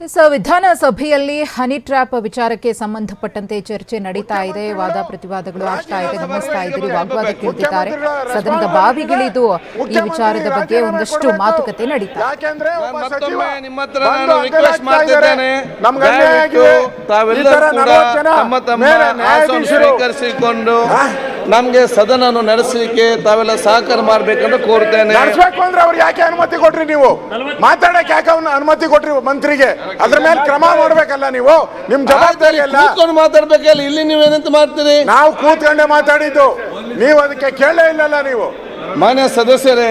So ವಿಧಾನಸಭೆಯಲ್ಲಿ honey trap ವಿಚಾರಕ್ಕೆ ಸಂಬಂಧಪಟ್ಟಂತೆ ಚರ್ಚೆ ನಡೀತಾ ಇದೆ. ವಾದ ಪ್ರತಿವಾದಗಳು ಆಗ್ತಾ ಇದೆ ಗಮನಿಸ್ತಾ ಇದ್ದೀರಿ ವಾಗ್ವಾದ ಕೇಳ್ತಿದ್ದಾರೆ ಸದನದ ಬಾವಿಗಿಳಿದು ಈ ವಿಚಾರದ ಬಗ್ಗೆ ಒಂದಷ್ಟು ಮಾತುಕತೆ ನಡೀತಾ ಇದೆ. ಯಾಕೆಂದ್ರೆ ಒಬ್ಬ ನಾನು ಸಚಿವ ಮತ್ತೊಮ್ಮೆ ನಿಮ್ಮ ಹತ್ರ ಬಂದು ನಾನು ರಿಕ್ವೆಸ್ಟ್ ಅಡ್ಡ ಆಗ್ತಾ ಇದ್ದಾರೆ. ಮಾಡ್ತಿದ್ದೇನೆ ನಮ್ಗೆ ಅನ್ಯಾಯ ದಯವಿಟ್ಟು ಆಗಿದೆ. ಈ ತಾವೆಲ್ಲರೂ ತರ ಕೂಡ 40 ಜನ ತಮ್ಮ ತಮ್ಮ ಮೇಲೆ ಆಸನ ನ್ಯಾಯಾಧೀಶರು ಸ್ವೀಕರಿಸಿಕೊಂಡು ನಮ್ಗೆ ಸದನವನ್ನು ನಡೆಸಲಿಕ್ಕೆ ತಾವೆಲ್ಲ ಸಹಕಾರ ಮಾಡಬೇಕಂತ ಕೋರ್ತೇನೆ. ನಡೆಸಬೇಕು ಅಂದ್ರೆ ಅವ್ರಿಗೆ ಯಾಕೆ ಅನುಮತಿ ಕೊಟ್ರಿ ನೀವು? ಮಾತಾಡಕ್ಕೆ ಯಾಕೆ ಅವ್ನ ಅನುಮತಿ ಕೊಟ್ರಿ ಮಂತ್ರಿಗೆ? ಅದ್ರ ಮೇಲೆ ಕ್ರಮ ಮಾಡ್ಬೇಕಲ್ಲ ನೀವು? ನಿಮ್ ಜವಾಬ್ದಾರಿ ಅಲ್ಲ. ಕೂತ್ಕೊಂಡು ಮಾತಾಡ್ಬೇಕಲ್ಲ ಇಲ್ಲಿ ನೀವು ಏನಂತ ಮಾಡ್ತೀರಿ? ನಾವು ಕೂತ್ಕೊಂಡೆ ಮಾತಾಡಿದ್ದು. ನೀವು ಅದಕ್ಕೆ ಕೇಳೇ ಇಲ್ಲಲ್ಲ ನೀವು. ಮಾನ್ಯ ಸದಸ್ಯರೇ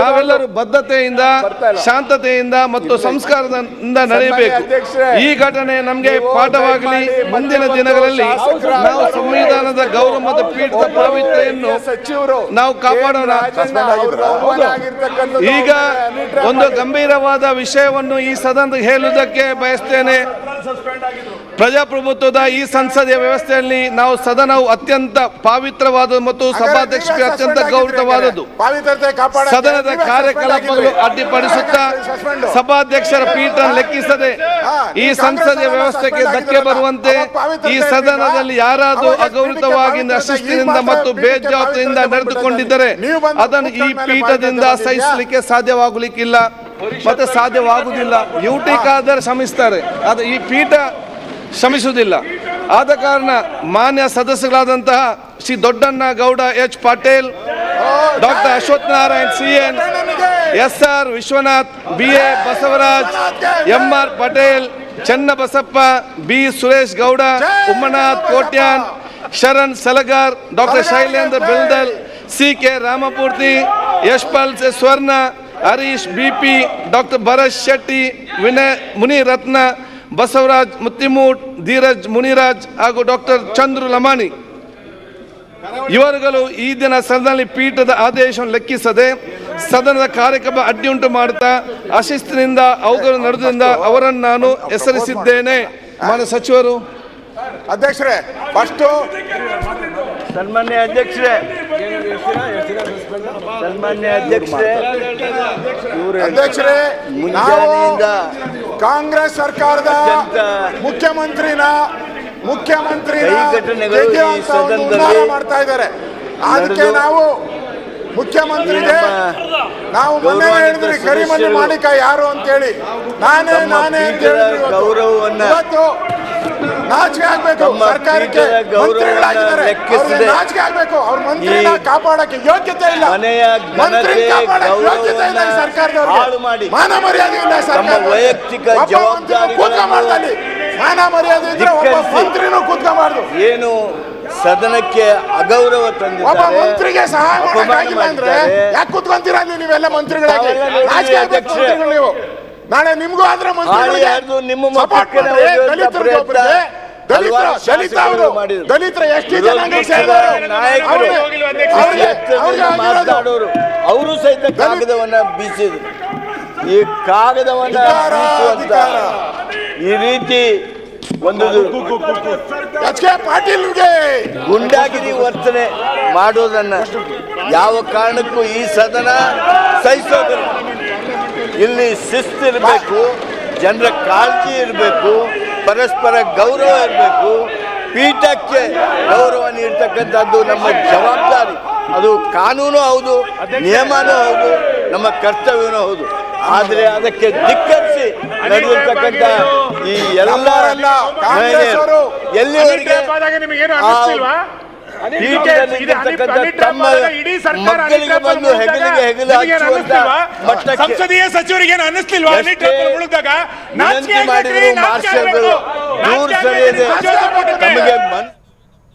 ನಾವೆಲ್ಲರೂ ಬದ್ಧತೆಯಿಂದ ಶಾಂತತೆಯಿಂದ ಮತ್ತು ಸಂಸ್ಕಾರದಿಂದ ನಡೆಯಬೇಕು. ಈ ಘಟನೆ ನಮಗೆ ಪಾಠವಾಗಲಿ ಮುಂದಿನ ದಿನಗಳಲ್ಲಿ ನಾವು ಸಂವಿಧಾನದ ಗೌರವ ಮತ್ತು ಪೀಠದ ಪಾವಿತ್ರ್ಯವನ್ನು ಸಚಿವರು ನಾವು ಕಾಪಾಡೋಣ. ಈಗ ಒಂದು ಗಂಭೀರವಾದ ವಿಷಯವನ್ನು ಈ ಸದನದ ಹೇಳುವುದಕ್ಕೆ ಬಯಸ್ತೇನೆ. ಪ್ರಜಾಪ್ರಭುತ್ವದ ಈ ಸಂಸದೀಯ ವ್ಯವಸ್ಥೆಯಲ್ಲಿ ನಾವು ಸದನವು ಅತ್ಯಂತ ಪಾವಿತ್ರವಾದ ಮತ್ತು ಸಭಾಧ್ಯಕ್ಷಕ್ಕೆ ಅತ್ಯಂತ ಗೌರವವಾದದ್ದು ಸದನದ ಕಾರ್ಯಕಲಾಪಗಳು ಅಡ್ಡಿಪಡಿಸುತ್ತಾ ಸಭಾಧ್ಯಕ್ಷರ ಪೀಠ ಲೆಕ್ಕಿಸದೆ ಈ ಸಂಸದೀಯ ವ್ಯವಸ್ಥೆಗೆ ಧಕ್ಕೆ ಬರುವಂತೆ ಈ ಸದನದಲ್ಲಿ ಯಾರಾದರೂ ಅಗೌರವವಾಗಿ ಅಶಿಸ್ತಿನಿಂದ ಮತ್ತು ಬೇಜವಾಬ್ದಾರಿಯಿಂದ ನಡೆದುಕೊಂಡಿದ್ದರೆ ಅದನ್ನು ಈ ಪೀಠದಿಂದ ಸಹಿಸಲಿಕ್ಕೆ ಸಾಧ್ಯವಾಗಲಿಕ್ಕಿಲ್ಲ. ಮತ್ತೆ ಸಾಧ್ಯವಾಗುವುದಿಲ್ಲ. ಯುಟಿಕಾದರೆ ಶ್ರಮಿಸ್ತಾರೆ. ಅದು ಈ ಪೀಠ ಶ್ರಮಿಸುವುದಿಲ್ಲ. ಆದ ಕಾರಣ ಮಾನ್ಯ ಸದಸ್ಯರಾದಂತಹ Shri Doddanna Gowda H Patel, doctor Ashwath Narayan C N, S R Vishwanath, B A Basavaraj, M R Patel Channabasappa B Suresh Gowda, Ummanath Kotian, Sharan Salagar, doctor Shailendra Beldal, C K Ramamurthy, Yashpal Swarna, Harish B P, doctor Bharat Shetty, Vinay Munirathna Basavaraj Muttimut Dheeraj Muniraj ಹಾಗೂ doctor Chandru Lamani. ಇವರುಗಳು ಈ ದಿನ ಸದನದಲ್ಲಿ ಪೀಠದ ಆದೇಶವನ್ನು ಲೆಕ್ಕಿಸದೆ ಸದನದ ಕಾರ್ಯಕ್ರಮ ಅಡ್ಡಿಯುಂಟು ಮಾಡುತ್ತಾ ಅಶಿಸ್ತಿನಿಂದ ಅವುಗಳು ನಡೆದಿಂದ ಅವರನ್ನು ನಾನು ಹೆಸರಿಸಿದ್ದೇನೆ. ಮಾನ್ಯ ಸಚಿವರು. ಅಧ್ಯಕ್ಷರೇ ಫಸ್ಟು ಸನ್ಮಾನ್ಯ ಅಧ್ಯಕ್ಷರೇ. ಸನ್ಮಾನ್ಯ ಅಧ್ಯಕ್ಷರೇ. ಅಧ್ಯಕ್ಷರೇ ಕಾಂಗ್ರೆಸ್ ಸರ್ಕಾರದ ಮುಖ್ಯಮಂತ್ರಿನ ಮುಖ್ಯಮಂತ್ರಿ ಮಾಡ್ತಾ ಇದ್ದಾರೆ ಅದಕ್ಕೆ ನಾವು ಮುಖ್ಯಮಂತ್ರಿಗೆ ನಾವು ಮೊನ್ನೆ ಹೇಳಿದ್ರಿ ಕರಿಮನೆ ಮಾಲೀಕ ಯಾರು ಅಂತೇಳಿ ನಾನೇ ನಾನೇ ಅಂತ ಹೇಳಿದ್ರು ಇವತ್ತು. ನಾಚಿಕೆ ಆಗ್ಬೇಕು. ಸರ್ಕಾರಕ್ಕೆ ಮಂತ್ರಿಗಳಾಗಿದ್ದಾರೆ. ನಾಚಿಕೆ ಆಗ್ಬೇಕು. ಅವ್ರ ಮಂತ್ರಿನ ಕಾಪಾಡಕ್ಕೆ ಯೋಗ್ಯತೆ ಇಲ್ಲ. ಮಂತ್ರಿ ಕಾಪಾಡಕ್ಕೆ ಯೋಗ್ಯತೆ ಇಲ್ಲ ಸರ್ಕಾರದವ್ರಿಗೆ ಮಾಡಿ. ಮಾನ ಮರ್ಯಾದೆ ಇಲ್ಲ ಸರ್ಕಾರ ವೈಯಕ್ತಿಕ ಜವಾಬ್ದಾರಿ ಕೂತ್ಕ ಕೂತ್ಕೊಂಬಾರ್ದು ಮಾನ ಮರ್ಯಾದೆ ಇದ್ರೆ ಒಬ್ಬ ಮಂತ್ರಿನೂ ಕೂತ್ಕ ಕೂತ್ಕೋಬಾರ್ದು ಏನು ಸದನಕ್ಕೆ ಅಗೌರವ ಒಬ್ಬ ಮಂತ್ರಿಗೆ ಸಹಾಯ ಮಾಡಕ್ಕಾಗಿಲ್ಲ ಅಂದ್ರೆ. ಯಾಕೆ ಕೂತ್ಕೊಂತೀರಾ ನೀವು ನೀವೆಲ್ಲ ಮಂತ್ರಿಗಳಾಗಿ? ರಾಜಕೀಯ ಅಧ್ಯಕ್ಷರೇ. ನೀವು. ನಾಳೆ ನಿಮ್ಗೂ ಆದ್ರೆ ನಿಮ್ಮ ದಲಿತರ ಎಷ್ಟು. ಮಾತನಾಡೋರು ಅವರು ಸಹಿತ ಕಾಗದವನ್ನ ಬೀಸಿದ್ರು. ಈ ಕಾಗದವನ್ನ ಈ ರೀತಿ ಒಂದು ಗುಂಡಾಗಿರಿ ವರ್ತನೆ ಮಾಡೋದನ್ನ ಯಾವ ಕಾರಣಕ್ಕೂ ಈ ಸದನ ಸಹಿಸೋದಿಲ್ಲ. ಇಲ್ಲಿ ಶಿಸ್ತಿರಬೇಕು ಜನರ ಕಾಳಜಿ ಇರಬೇಕು ಪರಸ್ಪರ ಗೌರವ ಇರಬೇಕು. ಪೀಠಕ್ಕೆ ಗೌರವ ನೀಡ್ತಕ್ಕಂಥದ್ದು ನಮ್ಮ ಜವಾಬ್ದಾರಿ. ಅದು ಕಾನೂನು ಹೌದು ನಿಯಮನೂ ಹೌದು ನಮ್ಮ ಕರ್ತವ್ಯನೂ ಹೌದು. ಆದರೆ ಅದಕ್ಕೆ ದಿಕ್ಕರಿಸಿ ನಡೆದಿರ್ತಕ್ಕಂಥ ಈ ಎಲ್ಲ ಎಲ್ಲಿವರೆಗೆ ಸಂಸದೀಯ ಸಚಿವರಿಗೆ ಅನ್ನಿಸ್ಲಿಲ್ವಾ ಉಳಿದಾಗ ನಾಚಿಕೆ ಮಾಡಿದ್ರು ಮಾರ್ಷಲ್ಗಳು ಸರಿ ಇದೆ